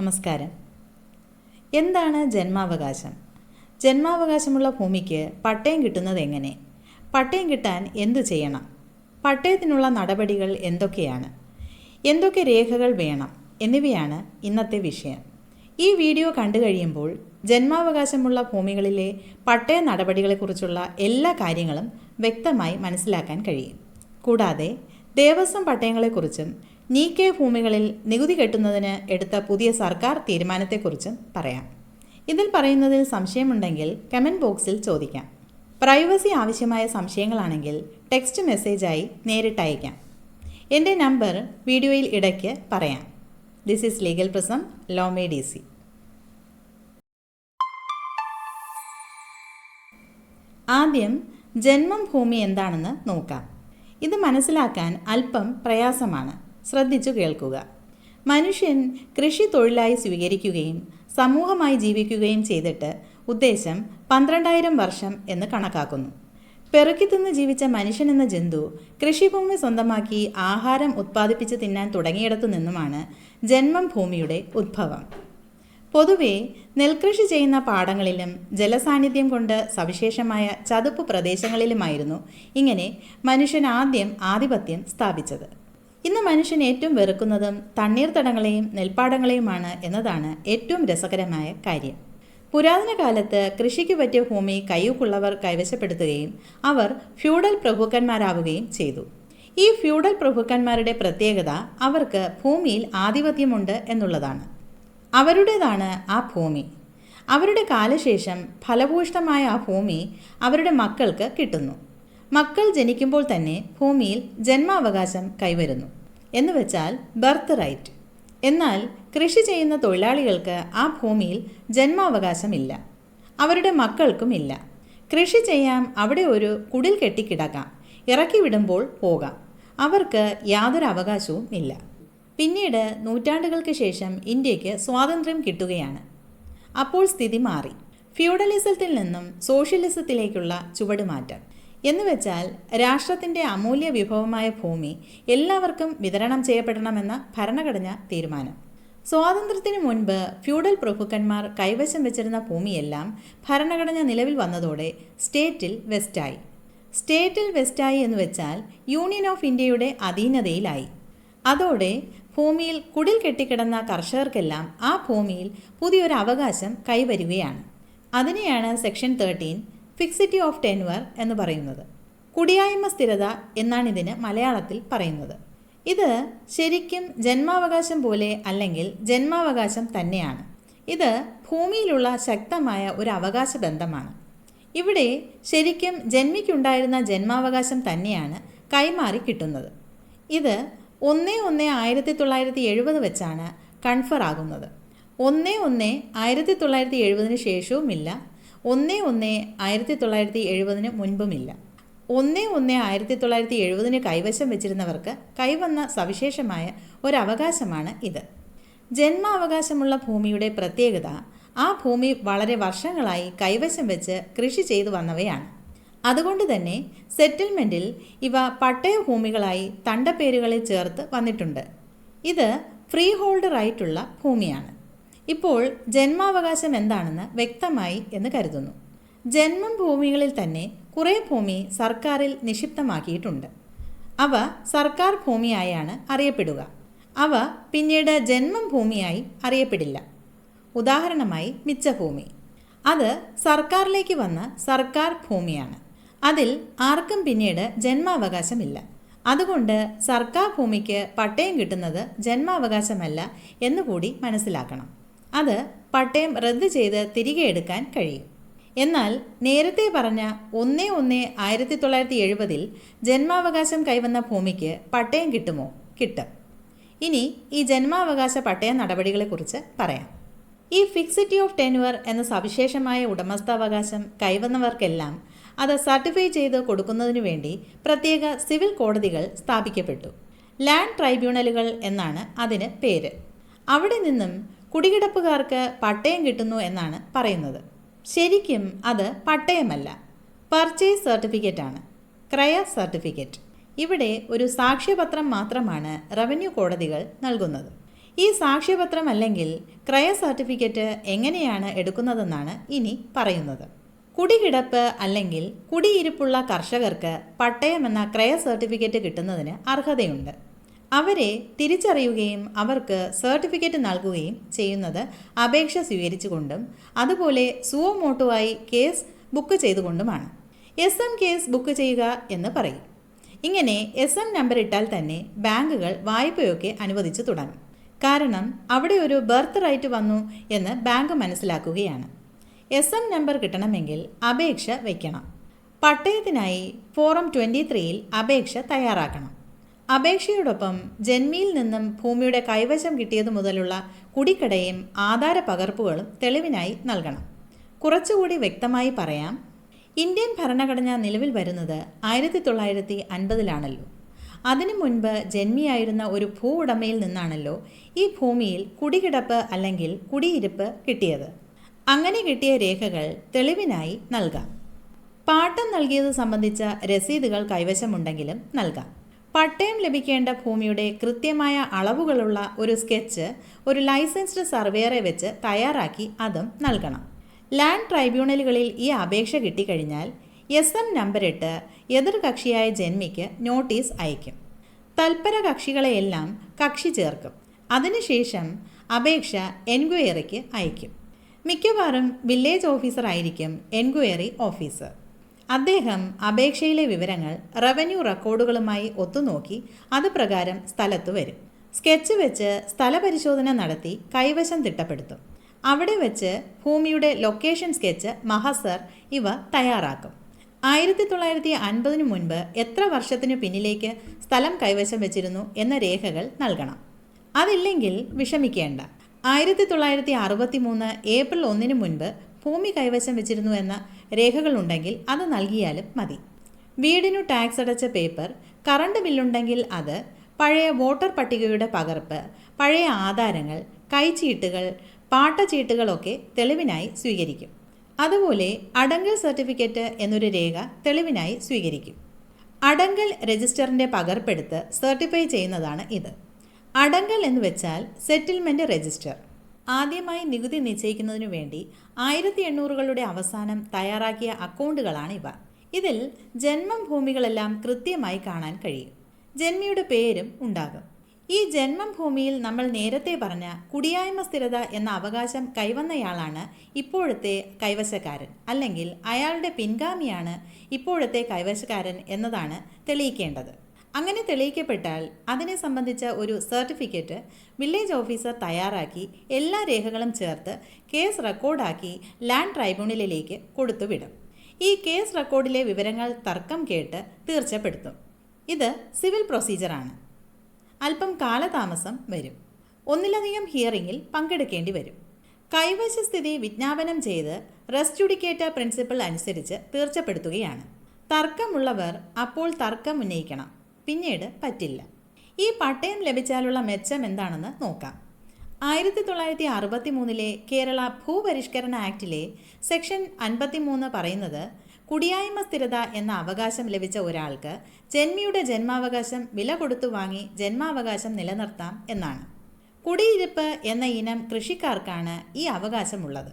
നമസ്കാരം. എന്താണ് ജന്മാവകാശം? ജന്മാവകാശമുള്ള ഭൂമിക്ക് പട്ടയം കിട്ടുന്നത് എങ്ങനെ? പട്ടയം കിട്ടാൻ എന്തു ചെയ്യണം? പട്ടയത്തിനുള്ള നടപടികൾ എന്തൊക്കെയാണ്? എന്തൊക്കെ രേഖകൾ വേണം? എന്നിവയാണ് ഇന്നത്തെ വിഷയം. ഈ വീഡിയോ കണ്ടു കഴിയുമ്പോൾ ജന്മാവകാശമുള്ള ഭൂമികളിലെ പട്ടയ നടപടികളെക്കുറിച്ചുള്ള എല്ലാ കാര്യങ്ങളും വ്യക്തമായി മനസ്സിലാക്കാൻ കഴിയും. കൂടാതെ ദേവസ്വം പട്ടയങ്ങളെക്കുറിച്ചും നീക്കെ ഭൂമികളിൽ നികുതി കെട്ടുന്നതിന് എടുത്ത പുതിയ സർക്കാർ തീരുമാനത്തെക്കുറിച്ച് പറയാം. ഇതിൽ പറയുന്നതിൽ സംശയമുണ്ടെങ്കിൽ കമന്റ് ബോക്സിൽ ചോദിക്കാം. പ്രൈവസി ആവശ്യമായ സംശയങ്ങളാണെങ്കിൽ ടെക്സ്റ്റ് മെസ്സേജായി നേരിട്ട് അയക്കാം. എന്റെ നമ്പർ വീഡിയോയിൽ ഇടയ്ക്ക് പറയാം. This is legal prism law made easy ആദ്യം ജന്മം ഭൂമി എന്താണെന്ന് നോക്കാം. ഇത് മനസ്സിലാക്കാൻ അല്പം പ്രയാസമാണ്. ശ്രദ്ധിച്ചു കേൾക്കുക. മനുഷ്യൻ കൃഷി തൊഴിലായി സ്വീകരിക്കുകയും സമൂഹമായി ജീവിക്കുകയും ചെയ്തിട്ട് ഉദ്ദേശം പന്ത്രണ്ടായിരം വർഷം എന്ന് കണക്കാക്കുന്നു. പെറുക്കി തിന്ന് ജീവിച്ച മനുഷ്യൻ എന്ന ജന്തു കൃഷിഭൂമി സ്വന്തമാക്കി ആഹാരം ഉത്പാദിപ്പിച്ച് തിന്നാൻ തുടങ്ങിയിടത്തു നിന്നുമാണ് ജന്മം ഭൂമിയുടെ ഉദ്ഭവം പൊതുവെ നെൽകൃഷി ചെയ്യുന്ന പാടങ്ങളിലും ജലസാന്നിധ്യം കൊണ്ട് സവിശേഷമായ ചതുപ്പ് പ്രദേശങ്ങളിലുമായിരുന്നു ഇങ്ങനെ മനുഷ്യൻ ആദ്യം ആധിപത്യം സ്ഥാപിച്ചത്. ഇന്ന് മനുഷ്യൻ ഏറ്റവും വെറുക്കുന്നതും തണ്ണീർത്തടങ്ങളെയും നെൽപ്പാടങ്ങളെയുമാണ് എന്നതാണ് ഏറ്റവും രസകരമായ കാര്യം. പുരാതന കാലത്ത് കൃഷിക്ക് പറ്റിയ ഭൂമി കയ്യൂക്കുള്ളവർ കൈവശപ്പെടുത്തുകയും അവർ ഫ്യൂഡൽ പ്രഭുക്കന്മാരാവുകയും ചെയ്തു. ഈ ഫ്യൂഡൽ പ്രഭുക്കന്മാരുടെ പ്രത്യേകത അവർക്ക് ഭൂമിയിൽ ആധിപത്യമുണ്ട് എന്നുള്ളതാണ്. അവരുടേതാണ് ആ ഭൂമി. അവരുടെ കാലശേഷം ഫലഭൂഷ്ടമായ ആ ഭൂമി അവരുടെ മക്കൾക്ക് കിട്ടുന്നു. മക്കൾ ജനിക്കുമ്പോൾ തന്നെ ഭൂമിയിൽ ജന്മാവകാശം കൈവരുന്നു. എന്ന് വെച്ചാൽ ബർത്ത് റൈറ്റ്. എന്നാൽ കൃഷി ചെയ്യുന്ന തൊഴിലാളികൾക്ക് ആ ഭൂമിയിൽ ജന്മാവകാശമില്ല. അവരുടെ മക്കൾക്കും ഇല്ല. കൃഷി ചെയ്യാം അവിടെ ഒരു കുടിൽ കെട്ടിക്കിടക്കാം ഇറക്കി വിടുമ്പോൾ പോകാം. അവർക്ക് യാതൊരു അവകാശവും ഇല്ല. പിന്നീട് നൂറ്റാണ്ടുകൾക്ക് ശേഷം ഇന്ത്യയ്ക്ക് സ്വാതന്ത്ര്യം കിട്ടുകയാണ്. അപ്പോൾ സ്ഥിതി മാറി. ഫ്യൂഡലിസത്തിൽ നിന്നും സോഷ്യലിസത്തിലേക്കുള്ള ചുവടുമാറ്റം. എന്നുവെച്ചാൽ രാഷ്ട്രത്തിന്റെ അമൂല്യ വിഭവമായ ഭൂമി എല്ലാവർക്കും വിതരണം ചെയ്യപ്പെടണമെന്ന ഭരണഘടന തീരുമാനം. സ്വാതന്ത്ര്യത്തിന് മുൻപ് ഫ്യൂഡൽ പ്രഭുക്കന്മാർ കൈവശം വെച്ചിരുന്ന ഭൂമിയെല്ലാം ഭരണഘടന നിലവിൽ വന്നതോടെ സ്റ്റേറ്റിൽ വെസ്റ്റായി. സ്റ്റേറ്റിൽ വെസ്റ്റായി എന്ന് വെച്ചാൽ യൂണിയൻ ഓഫ് ഇന്ത്യയുടെ അധീനതയിലായി. അതോടെ ഭൂമിയിൽ കുടിൽ കെട്ടിക്കിടന്ന കർഷകർക്കെല്ലാം ആ ഭൂമിയിൽ പുതിയൊരു അവകാശം കൈവരുകയാണ്. അതിനെയാണ് section thirteen fixity of tenure എന്ന് പറയുന്നത്. കുടിയായ്മ സ്ഥിരത എന്നാണ് ഇതിന് മലയാളത്തിൽ പറയുന്നത്. ഇത് ശരിക്കും ജന്മാവകാശം പോലെ അല്ലെങ്കിൽ ജന്മാവകാശം തന്നെയാണ്. ഇത് ഭൂമിയിലുള്ള ശക്തമായ ഒരു അവകാശ ബന്ധമാണ്. ഇവിടെ ശരിക്കും ജന്മിക്കുണ്ടായിരുന്ന ജന്മാവകാശം തന്നെയാണ് കൈമാറി കിട്ടുന്നത്. ഇത് ഒന്ന് ഒന്ന് ആയിരത്തി തൊള്ളായിരത്തി എഴുപത് വെച്ചാണ് കൺഫർ ആകുന്നത്. ഒന്ന് ഒന്ന് ആയിരത്തി തൊള്ളായിരത്തി എഴുപതിന് ശേഷവുമില്ല ഒന്ന് ഒന്ന് ആയിരത്തി തൊള്ളായിരത്തി എഴുപതിന് മുൻപുമില്ല. ഒന്ന് ഒന്ന് ആയിരത്തി തൊള്ളായിരത്തി എഴുപതിന് കൈവശം വെച്ചിരുന്നവർക്ക് കൈവന്ന സവിശേഷമായ ഒരവകാശമാണ് ഇത്. ജന്മാവകാശമുള്ള ഭൂമിയുടെ പ്രത്യേകത ആ ഭൂമി വളരെ വർഷങ്ങളായി കൈവശം വെച്ച് കൃഷി ചെയ്തു വന്നവയാണ്. അതുകൊണ്ട് തന്നെ സെറ്റിൽമെന്റിൽ ഇവ പട്ടയ ഭൂമികളായി തണ്ടപ്പേരുകളിൽ ചേർത്ത് വന്നിട്ടുണ്ട്. ഇത് ഫ്രീ ഹോൾഡ് റൈറ്റുള്ള ഭൂമിയാണ്. ഇപ്പോൾ ജന്മാവകാശം എന്താണെന്ന് വ്യക്തമായി എന്ന് കരുതുന്നു. ജന്മം ഭൂമികളിൽ തന്നെ കുറേ ഭൂമി സർക്കാരിൽ നിക്ഷിപ്തമാക്കിയിട്ടുണ്ട്. അവ സർക്കാർ ഭൂമിയായാണ് അറിയപ്പെടുക. അവ പിന്നീട് ജന്മം ഭൂമിയായി അറിയപ്പെടില്ല. ഉദാഹരണമായി മിച്ചഭൂമി. അത് സർക്കാരിലേക്ക് വന്ന സർക്കാർ ഭൂമിയാണ്. അതിൽ ആർക്കും പിന്നീട് ജന്മാവകാശമില്ല. അതുകൊണ്ട് സർക്കാർ ഭൂമിക്ക് പട്ടയം കിട്ടുന്നത് ജന്മാവകാശമല്ല എന്നുകൂടി മനസ്സിലാക്കണം. അത് പട്ടയം റദ്ദ് ചെയ്ത് തിരികെ എടുക്കാൻ കഴിയും. എന്നാൽ നേരത്തെ പറഞ്ഞ ഒന്ന് ഒന്ന് ആയിരത്തി തൊള്ളായിരത്തി എഴുപതിൽ ജന്മാവകാശം കൈവന്ന ഭൂമിക്ക് പട്ടയം കിട്ടുമോ? കിട്ടും. ഇനി ഈ ജന്മാവകാശ പട്ടയ നടപടികളെക്കുറിച്ച് പറയാം. ഈ ഫിക്സിറ്റി ഓഫ് ടെനുവർ എന്ന സവിശേഷമായ ഉടമസ്ഥാവകാശം കൈവന്നവർക്കെല്ലാം അത് സർട്ടിഫൈ ചെയ്ത് കൊടുക്കുന്നതിനു വേണ്ടി പ്രത്യേക സിവിൽ കോടതികൾ സ്ഥാപിക്കപ്പെട്ടു. ലാൻഡ് ട്രൈബ്യൂണലുകൾ എന്നാണ് അതിന് പേര്. അവിടെ നിന്നും കുടികിടപ്പുകാർക്ക് പട്ടയം കിട്ടുന്നു എന്നാണ് പറയുന്നത്. ശരിക്കും അത് പട്ടയമല്ല. പർച്ചേസ് സർട്ടിഫിക്കറ്റ് ആണ്. ക്രയ സർട്ടിഫിക്കറ്റ് ഇവിടെ ഒരു സാക്ഷ്യപത്രം മാത്രമാണ് റവന്യൂ കോടതികൾ നൽകുന്നത്. ഈ സാക്ഷ്യപത്രം അല്ലെങ്കിൽ ക്രയ സർട്ടിഫിക്കറ്റ് എങ്ങനെയാണ് എടുക്കുന്നതെന്നാണ് ഇനി പറയുന്നത്. കുടികിടപ്പ് അല്ലെങ്കിൽ കുടിയിരിപ്പുള്ള കർഷകർക്ക് പട്ടയം എന്ന ക്രയ സർട്ടിഫിക്കറ്റ് കിട്ടുന്നതിന് അർഹതയുണ്ട്. അവരെ തിരിച്ചറിയുകയും അവർക്ക് സർട്ടിഫിക്കറ്റ് നൽകുകയും ചെയ്യുന്നത് അപേക്ഷ സ്വീകരിച്ചുകൊണ്ടും അതുപോലെ സുവമോട്ടുവായി കേസ് ബുക്ക് ചെയ്തുകൊണ്ടുമാണ്. എസ് എം കേസ് ബുക്ക് ചെയ്യുക എന്ന് പറയും. ഇങ്ങനെ എസ് എം നമ്പർ ഇട്ടാൽ തന്നെ ബാങ്കുകൾ വായ്പയൊക്കെ അനുവദിച്ചു തുടങ്ങും. കാരണം അവിടെ ഒരു ബർത്ത് റൈറ്റ് വന്നു എന്ന് ബാങ്ക് മനസ്സിലാക്കുകയാണ്. എസ് എം നമ്പർ കിട്ടണമെങ്കിൽ അപേക്ഷ വയ്ക്കണം പട്ടയത്തിനായി ഫോറം ട്വന്റി ത്രീയിൽ അപേക്ഷ തയ്യാറാക്കണം. അപേക്ഷയോടൊപ്പം ജന്മിയിൽ നിന്നും ഭൂമിയുടെ കൈവശം കിട്ടിയതു മുതലുള്ള കുടിക്കടയും ആധാര പകർപ്പുകളും തെളിവിനായി നൽകണം. കുറച്ചുകൂടി വ്യക്തമായി പറയാം ഇന്ത്യൻ ഭരണഘടന നിലവിൽ വരുന്നത് ആയിരത്തി തൊള്ളായിരത്തി അൻപതിലാണല്ലോ അതിനു മുൻപ് ജന്മിയായിരുന്ന ഒരു ഭൂ ഉടമയിൽ നിന്നാണല്ലോ ഈ ഭൂമിയിൽ കുടികിടപ്പ് അല്ലെങ്കിൽ കുടിയിരുപ്പ് കിട്ടിയത്. അങ്ങനെ കിട്ടിയ രേഖകൾ തെളിവിനായി നൽകാം. പാട്ടം നൽകിയത് സംബന്ധിച്ച രസീതുകൾ കൈവശമുണ്ടെങ്കിലും നൽകാം. പട്ടയം ലഭിക്കേണ്ട ഭൂമിയുടെ കൃത്യമായ അളവുകളുള്ള ഒരു സ്കെച്ച് ഒരു ലൈസൻസ്ഡ് സർവേയറെ വെച്ച് തയ്യാറാക്കി അതും നൽകണം. ലാൻഡ് ട്രൈബ്യൂണലുകളിൽ ഈ അപേക്ഷ കിട്ടിക്കഴിഞ്ഞാൽ എസ് എം നമ്പറിട്ട് എതിർകക്ഷിയായ ജന്മിക്ക് നോട്ടീസ് അയക്കും തൽപര കക്ഷികളെയെല്ലാം കക്ഷി ചേർക്കും. അതിനുശേഷം അപേക്ഷ എൻക്വയറിക്ക് അയക്കും മിക്കവാറും വില്ലേജ് ഓഫീസറായിരിക്കും എൻക്വയറി ഓഫീസർ. അദ്ദേഹം അപേക്ഷയിലെ വിവരങ്ങൾ റവന്യൂ റെക്കോർഡുകളുമായി ഒത്തുനോക്കി അത് പ്രകാരം സ്ഥലത്ത് വരും. സ്കെച്ച് വെച്ച് സ്ഥലപരിശോധന നടത്തി കൈവശം തിട്ടപ്പെടുത്തും. അവിടെ വെച്ച് ഭൂമിയുടെ ലൊക്കേഷൻ സ്കെച്ച് മഹസർ ഇവ തയ്യാറാക്കും. ആയിരത്തി തൊള്ളായിരത്തി അൻപതിനു മുൻപ് എത്ര വർഷത്തിനു പിന്നിലേക്ക് സ്ഥലം കൈവശം വെച്ചിരുന്നു എന്ന രേഖകൾ നൽകണം. അതില്ലെങ്കിൽ വിഷമിക്കേണ്ട. ആയിരത്തി തൊള്ളായിരത്തി അറുപത്തി മൂന്ന് ഏപ്രിൽ ഒന്നിനു മുൻപ് ഭൂമി കൈവശം വെച്ചിരുന്നു എന്ന രേഖകളുണ്ടെങ്കിൽ അത് നൽകിയാലും മതി. വീടിനു ടാക്സ് അടച്ച പേപ്പർ കറണ്ട് ബില്ലുണ്ടെങ്കിൽ അത് പഴയ വോട്ടർ പട്ടികയുടെ പകർപ്പ് പഴയ ആധാരങ്ങൾ കൈച്ചീട്ടുകൾ പാട്ടച്ചീട്ടുകളൊക്കെ തെളിവിനായി സ്വീകരിക്കും. അതുപോലെ അടങ്കൽ സർട്ടിഫിക്കറ്റ് എന്നൊരു രേഖ തെളിവിനായി സ്വീകരിക്കും. അടങ്കൽ രജിസ്റ്ററിന്റെ പകർപ്പെടുത്ത് സർട്ടിഫൈ ചെയ്യുന്നതാണ് ഇത്. അടങ്കൽ എന്ന് വെച്ചാൽ സെറ്റിൽമെന്റ് രജിസ്റ്റർ. ആദ്യമായി നികുതി നിശ്ചയിക്കുന്നതിനു വേണ്ടി ആയിരത്തി എണ്ണൂറുകളുടെ അവസാനം തയ്യാറാക്കിയ അക്കൗണ്ടുകളാണ് ഇവ. ഇതിൽ ജന്മം ഭൂമികളെല്ലാം കൃത്യമായി കാണാൻ കഴിയും. ജന്മിയുടെ പേരും ഉണ്ടാകും. ഈ ജന്മം ഭൂമിയിൽ നമ്മൾ നേരത്തെ പറഞ്ഞ കുടിയായ്മ സ്ഥിരത എന്ന അവകാശം കൈവന്നയാളാണ് ഇപ്പോഴത്തെ കൈവശക്കാരൻ. അല്ലെങ്കിൽ അയാളുടെ പിൻഗാമിയാണ് ഇപ്പോഴത്തെ കൈവശക്കാരൻ എന്നതാണ് തെളിയിക്കേണ്ടത്. അങ്ങനെ തെളിയിക്കപ്പെട്ടാൽ അതിനെ സംബന്ധിച്ച ഒരു സർട്ടിഫിക്കറ്റ് വില്ലേജ് ഓഫീസർ തയ്യാറാക്കി എല്ലാ രേഖകളും ചേർത്ത് കേസ് റെക്കോർഡാക്കി ലാൻഡ് ട്രൈബ്യൂണലിലേക്ക് കൊടുത്തുവിടും. ഈ കേസ് റെക്കോർഡിലെ വിവരങ്ങൾ തർക്കം കേട്ട് തീർച്ചപ്പെടുത്തും. ഇത് സിവിൽ പ്രൊസീജിയറാണ് അല്പം കാലതാമസം വരും. ഒന്നിലധികം ഹിയറിങ്ങിൽ പങ്കെടുക്കേണ്ടി വരും. കൈവശസ്ഥിതി വിജ്ഞാപനം ചെയ്ത് റെസ്റ്റുഡിക്കേറ്റ പ്രിൻസിപ്പിൾ അനുസരിച്ച് തീർച്ചപ്പെടുത്തുകയാണ്. തർക്കമുള്ളവർ അപ്പോൾ തർക്കം ഉന്നയിക്കണം. പിന്നീട് പറ്റില്ല. ഈ പട്ടയം ലഭിച്ചാലുള്ള മെച്ചം എന്താണെന്ന് നോക്കാം. ആയിരത്തി തൊള്ളായിരത്തി അറുപത്തി മൂന്നിലെ കേരള ഭൂപരിഷ്കരണ ആക്ടിലെ സെക്ഷൻ അൻപത്തിമൂന്ന് പറയുന്നത് കുടിയായ്മ സ്ഥിരത എന്ന അവകാശം ലഭിച്ച ഒരാൾക്ക് ജന്മിയുടെ ജന്മാവകാശം വില കൊടുത്തു വാങ്ങി ജന്മാവകാശം നിലനിർത്താം എന്നാണ്. കുടിയിരിപ്പ് എന്ന ഇനം കൃഷിക്കാർക്കാണ് ഈ അവകാശമുള്ളത്.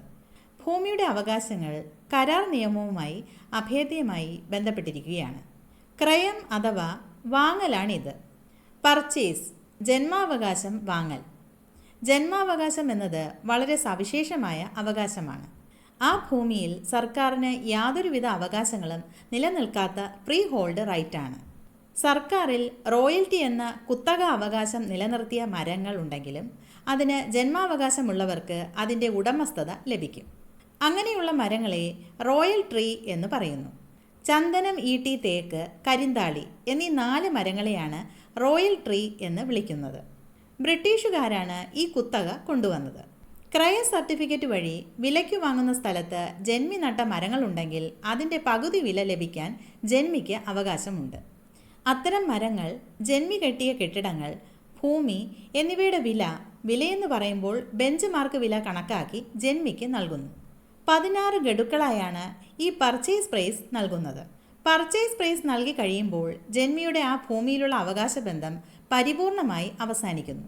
ഭൂമിയുടെ അവകാശങ്ങൾ കരാർ നിയമവുമായി അഭേദ്യമായി ബന്ധപ്പെട്ടിരിക്കുകയാണ്. ക്രയം അഥവാ വാങ്ങലാണിത്. പർച്ചേസ് ജന്മാവകാശം വാങ്ങൽ. ജന്മാവകാശം എന്നത് വളരെ സവിശേഷമായ അവകാശമാണ്. ആ ഭൂമിയിൽ സർക്കാരിന് യാതൊരുവിധ അവകാശങ്ങളും നിലനിൽക്കാത്ത പ്രീ ഹോൾഡ് റൈറ്റാണ്. സർക്കാരിൽ റോയൽറ്റി എന്ന കുത്തക അവകാശം നിലനിർത്തിയ മരങ്ങൾ ഉണ്ടെങ്കിലും അതിന് ജന്മാവകാശമുള്ളവർക്ക് അതിന്റെ ഉടമസ്ഥത ലഭിക്കും. അങ്ങനെയുള്ള മരങ്ങളെ റോയൽ ട്രീ എന്ന് പറയുന്നു. ചന്ദനം ഈട്ടി തേക്ക് കരിന്താളി എന്നീ നാല് മരങ്ങളെയാണ് റോയൽ ട്രീ എന്ന് വിളിക്കുന്നത്. ബ്രിട്ടീഷുകാരാണ് ഈ കുത്തക കൊണ്ടുവന്നത്. ക്രയ സർട്ടിഫിക്കറ്റ് വഴി വിലയ്ക്ക് വാങ്ങുന്ന സ്ഥലത്ത് ജന്മി നട്ട മരങ്ങളുണ്ടെങ്കിൽ അതിന്റെ പകുതി വില ലഭിക്കാൻ ജന്മിക്ക് അവകാശമുണ്ട്. അത്തരം മരങ്ങൾ ജന്മി കെട്ടിയ കെട്ടിടങ്ങൾ ഭൂമി എന്നിവയുടെ വില വിലയെന്ന് പറയുമ്പോൾ ബെഞ്ച് മാർക്ക് വില കണക്കാക്കി ജന്മിക്ക് നൽകുന്നു. പതിനാറ് ഗഡുക്കളായാണ് ഈ പർച്ചേസ് പ്രൈസ് നൽകുന്നത്. പർച്ചേസ് പ്രൈസ് നൽകി കഴിയുമ്പോൾ ജന്മിയുടെ ആ ഭൂമിയിലുള്ള അവകാശബന്ധം പരിപൂർണമായി അവസാനിക്കുന്നു.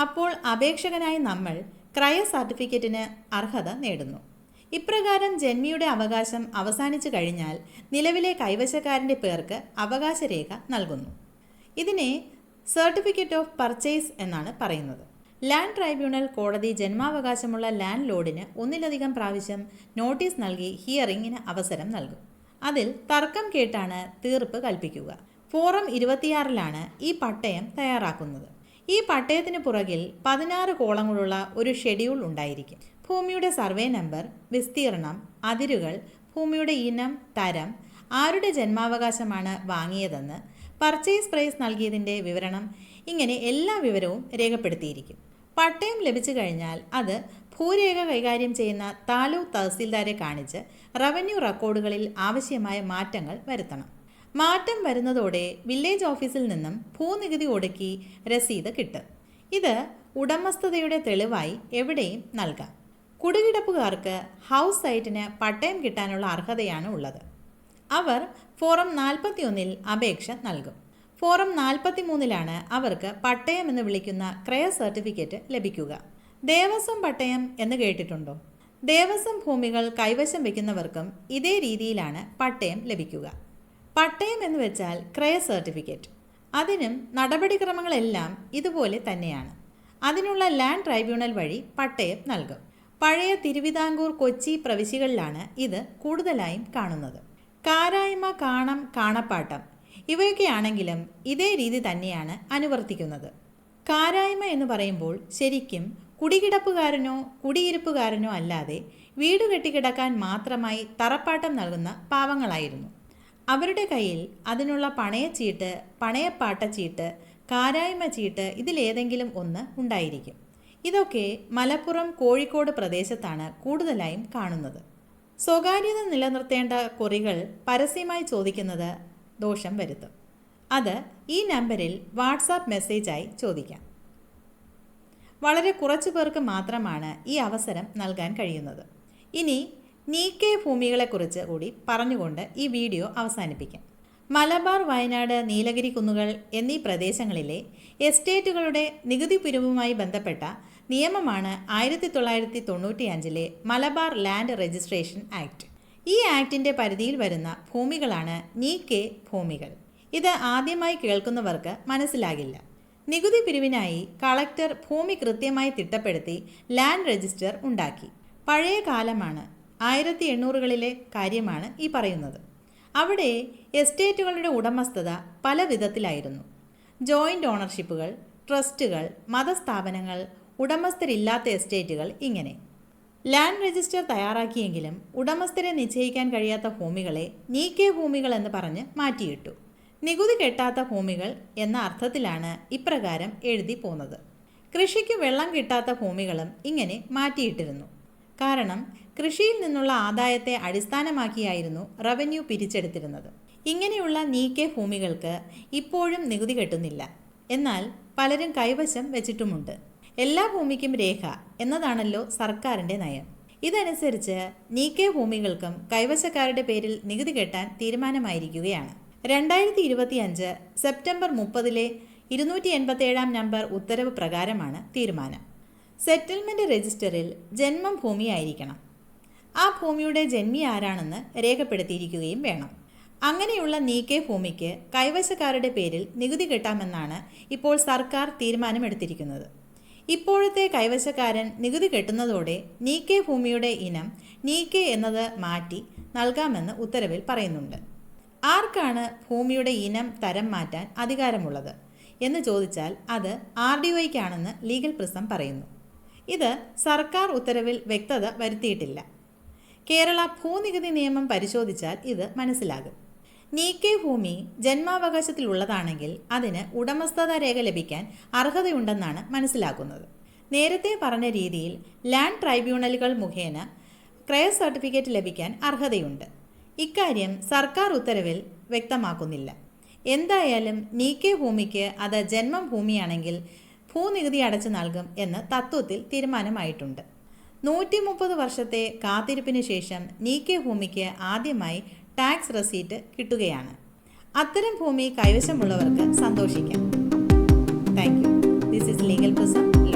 അപ്പോൾ അപേക്ഷകനായി നമ്മൾ ക്രയ സർട്ടിഫിക്കറ്റിന് അർഹത നേടുന്നു. ഇപ്രകാരം ജന്മിയുടെ അവകാശം അവസാനിച്ചു കഴിഞ്ഞാൽ നിലവിലെ കൈവശക്കാരന്റെ പേർക്ക് അവകാശരേഖ നൽകുന്നു. ഇതിനെ സർട്ടിഫിക്കറ്റ് ഓഫ് പർച്ചേസ് എന്നാണ് പറയുന്നത്. ലാൻഡ് ട്രൈബ്യൂണൽ കോടതി ജന്മാവകാശമുള്ള ലാൻഡ് ലോഡിന് ഒന്നിലധികം പ്രാവശ്യം നോട്ടീസ് നൽകി ഹിയറിംഗിന് അവസരം നൽകും. അതിൽ തർക്കം കേട്ടാണ് തീർപ്പ് കൽപ്പിക്കുക. ഫോറം ഇരുപത്തിയാറിലാണ് ഈ പട്ടയം തയ്യാറാക്കുന്നത്. ഈ പട്ടയത്തിന് പുറകിൽ പതിനാറ് കോളങ്ങളുള്ള ഒരു ഷെഡ്യൂൾ ഉണ്ടായിരിക്കും. ഭൂമിയുടെ സർവേ നമ്പർ വിസ്തീർണം അതിരുകൾ ഭൂമിയുടെ ഇനം തരം ആരുടെ ജന്മാവകാശമാണ് വാങ്ങിയതെന്ന് പർച്ചേസ് പ്രൈസ് നൽകിയതിന്റെ വിവരണം ഇങ്ങനെ എല്ലാ വിവരവും രേഖപ്പെടുത്തിയിരിക്കും. പട്ടയം ലഭിച്ചു കഴിഞ്ഞാൽ അത് ഭൂരേഖ കൈകാര്യം ചെയ്യുന്ന താലൂക്ക് തഹസീൽദാരെ കാണിച്ച് റവന്യൂ റെക്കോർഡുകളിൽ ആവശ്യമായ മാറ്റങ്ങൾ വരുത്തണം. മാറ്റം വരുന്നതോടെ വില്ലേജ് ഓഫീസിൽ നിന്നും ഭൂനികുതി ഒടുക്കി രസീത് കിട്ടും. ഇത് ഉടമസ്ഥതയുടെ തെളിവായി എവിടെയും നൽകാം. കുടികിടപ്പുകാർക്ക് ഹൗസ് സൈറ്റിന് പട്ടയം കിട്ടാനുള്ള അർഹതയാണ് ഉള്ളത്. അവർ ഫോറം നാൽപ്പത്തിയൊന്നിൽ അപേക്ഷ നൽകും. ഫോറം നാൽപ്പത്തി മൂന്നിലാണ് അവർക്ക് പട്ടയം എന്ന് വിളിക്കുന്ന ക്രയ സർട്ടിഫിക്കറ്റ് ലഭിക്കുക. ദേവസ്വം പട്ടയം എന്ന് കേട്ടിട്ടുണ്ടോ? ദേവസ്വം ഭൂമികൾ കൈവശം വയ്ക്കുന്നവർക്കും ഇതേ രീതിയിലാണ് പട്ടയം ലഭിക്കുക. പട്ടയം എന്ന് വെച്ചാൽ ക്രയ സർട്ടിഫിക്കറ്റ്. അതിനും നടപടിക്രമങ്ങളെല്ലാം ഇതുപോലെ തന്നെയാണ്. അതിനുള്ള ലാൻഡ് ട്രൈബ്യൂണൽ വഴി പട്ടയം നൽകും. പഴയ തിരുവിതാംകൂർ കൊച്ചി പ്രവിശ്യകളിലാണ് ഇത് കൂടുതലായും കാണുന്നത്. കാരായ്മ കാണം കാണപ്പാട്ടം ഇവയൊക്കെയാണെങ്കിലും ഇതേ രീതി തന്നെയാണ് അനുവർത്തിക്കുന്നത്. കാരായ്മ എന്ന് പറയുമ്പോൾ ശരിക്കും കുടികിടപ്പുകാരനോ കുടിയിരുപ്പുകാരനോ അല്ലാതെ വീട് കെട്ടിക്കിടക്കാൻ മാത്രമായി തറപ്പാട്ടം നൽകുന്ന പാവങ്ങളായിരുന്നു. അവരുടെ കയ്യിൽ അതിനുള്ള പണയച്ചീട്ട് പണയപ്പാട്ടച്ചീട്ട് കാരായ്മ ചീട്ട് ഇതിലേതെങ്കിലും ഒന്ന് ഉണ്ടായിരിക്കും. ഇതൊക്കെ മലപ്പുറം കോഴിക്കോട് പ്രദേശത്താണ് കൂടുതലായും കാണുന്നത്. സ്വകാര്യത നിലനിർത്തേണ്ട കുറികൾ പരസ്യമായി ചോദിക്കുന്നത് ദോഷം വരുത്തും. അത് ഈ നമ്പറിൽ വാട്സാപ്പ് മെസ്സേജായി ചോദിക്കാം. വളരെ കുറച്ചു പേർക്ക് മാത്രമാണ് ഈ അവസരം നൽകാൻ കഴിയുന്നത്. ഇനി നീക്കെ ഭൂമികളെക്കുറിച്ച് കൂടി പറഞ്ഞുകൊണ്ട് ഈ വീഡിയോ അവസാനിപ്പിക്കാം. മലബാർ വയനാട് നീലഗിരി കുന്നുകൾ എന്നീ പ്രദേശങ്ങളിലെ എസ്റ്റേറ്റുകളുടെ നികുതി പിരിവുമായി ബന്ധപ്പെട്ട നിയമമാണ് ആയിരത്തി തൊള്ളായിരത്തി തൊണ്ണൂറ്റിയഞ്ചിലെ മലബാർ ലാൻഡ് രജിസ്ട്രേഷൻ ആക്ട്. ഈ ആക്ടിന്റെ പരിധിയിൽ വരുന്ന ഭൂമികളാണ് നീ കെ ഭൂമികൾ. ഇത് ആദ്യമായി കേൾക്കുന്നവർക്ക് മനസ്സിലാകില്ല. നികുതി പിരിവിനായി കളക്ടർ ഭൂമി കൃത്യമായി തിട്ടപ്പെടുത്തി ലാൻഡ് രജിസ്റ്റർ ഉണ്ടാക്കി. പഴയ കാലമാണ്. ആയിരത്തി എണ്ണൂറുകളിലെ കാര്യമാണ് ഈ പറയുന്നത്. അവിടെ എസ്റ്റേറ്റുകളുടെ ഉടമസ്ഥത പല വിധത്തിലായിരുന്നു. ജോയിന്റ് ഓണർഷിപ്പുകൾ ട്രസ്റ്റുകൾ മതസ്ഥാപനങ്ങൾ ഉടമസ്ഥരില്ലാത്ത എസ്റ്റേറ്റുകൾ ഇങ്ങനെ. ലാൻഡ് രജിസ്റ്റർ തയ്യാറാക്കിയെങ്കിലും ഉടമസ്ഥരെ നിശ്ചയിക്കാൻ കഴിയാത്ത ഭൂമികളെ നീക്കിയ ഭൂമികൾ എന്ന് പറഞ്ഞ് മാറ്റിയിട്ടു. നികുതി കെട്ടാത്ത ഭൂമികൾ എന്ന അർത്ഥത്തിലാണ് ഇപ്രകാരം എഴുതി പോന്നത്. കൃഷിക്ക് വെള്ളം കിട്ടാത്ത ഭൂമികളും ഇങ്ങനെ മാറ്റിയിട്ടിരുന്നു. കാരണം കൃഷിയിൽ നിന്നുള്ള ആദായത്തെ അടിസ്ഥാനമാക്കിയായിരുന്നു റവന്യൂ പിരിച്ചെടുത്തിരുന്നത്. ഇങ്ങനെയുള്ള നീക്കിയ ഭൂമികൾക്ക് ഇപ്പോഴും നികുതി കെട്ടുന്നില്ല. എന്നാൽ പലരും കൈവശം വെച്ചിട്ടുമുണ്ട്. എല്ലാ ഭൂമിക്കും രേഖ എന്നതാണല്ലോ സർക്കാരിന്റെ നയം. ഇതനുസരിച്ച് നീക്കെ ഭൂമികൾക്കും കൈവശക്കാരുടെ പേരിൽ നികുതി കെട്ടാൻ തീരുമാനമായിരിക്കുകയാണ്. രണ്ടായിരത്തി ഇരുപത്തി അഞ്ച് സെപ്റ്റംബർ മുപ്പതിലെ ഇരുന്നൂറ്റി എൺപത്തേഴാം നമ്പർ ഉത്തരവ് പ്രകാരമാണ് തീരുമാനം. സെറ്റിൽമെന്റ് രജിസ്റ്ററിൽ ജന്മം ഭൂമിയായിരിക്കണം. ആ ഭൂമിയുടെ ജന്മി ആരാണെന്ന് രേഖപ്പെടുത്തിയിരിക്കുകയും വേണം. അങ്ങനെയുള്ള നീക്കെ ഭൂമിക്ക് കൈവശക്കാരുടെ പേരിൽ നികുതി കിട്ടാമെന്നാണ് ഇപ്പോൾ സർക്കാർ തീരുമാനമെടുത്തിരിക്കുന്നത്. ഇപ്പോഴത്തെ കൈവശക്കാരൻ നികുതി കെട്ടുന്നതോടെ നീക്കെ ഭൂമിയുടെ ഇനം നീക്കെ എന്നത് മാറ്റി നൽകാമെന്ന് ഉത്തരവിൽ പറയുന്നുണ്ട്. ആർക്കാണ് ഭൂമിയുടെ ഇനം തരം മാറ്റാൻ അധികാരമുള്ളത് എന്ന് ചോദിച്ചാൽ അത് ആർ ഡി ഒയ്ക്കാണെന്ന് ലീഗൽ പ്രിസം പറയുന്നു. ഇത് സർക്കാർ ഉത്തരവിൽ വ്യക്തത വരുത്തിയിട്ടില്ല. കേരള ഭൂനികുതി നിയമം പരിശോധിച്ചാൽ ഇത് മനസ്സിലാകും. നീക്കെ ഭൂമി ജന്മാവകാശത്തിലുള്ളതാണെങ്കിൽ അതിന് ഉടമസ്ഥത രേഖ ലഭിക്കാൻ അർഹതയുണ്ടെന്നാണ് മനസ്സിലാക്കുന്നത്. നേരത്തെ പറഞ്ഞ രീതിയിൽ ലാൻഡ് ട്രൈബ്യൂണലുകൾ മുഖേന ക്രയ സർട്ടിഫിക്കറ്റ് ലഭിക്കാൻ അർഹതയുണ്ട്. ഇക്കാര്യം സർക്കാർ ഉത്തരവിൽ വ്യക്തമാക്കുന്നില്ല. എന്തായാലും നീക്കെ ഭൂമിക്ക് അത് ജന്മം ഭൂമിയാണെങ്കിൽ ഭൂനികുതി അടച്ചു നൽകും എന്ന് തത്വത്തിൽ തീരുമാനമായിട്ടുണ്ട്. നൂറ്റി മുപ്പത് വർഷത്തെ കാത്തിരിപ്പിന് ശേഷം നീക്കെ ഭൂമിക്ക് ആദ്യമായി ടാക്സ് റെസീറ്റ് കിട്ടുകയാണ്. അത്തരം ഭൂമി കൈവശമുള്ളവർക്ക് സന്തോഷിക്കാം. Thank you this is legal prism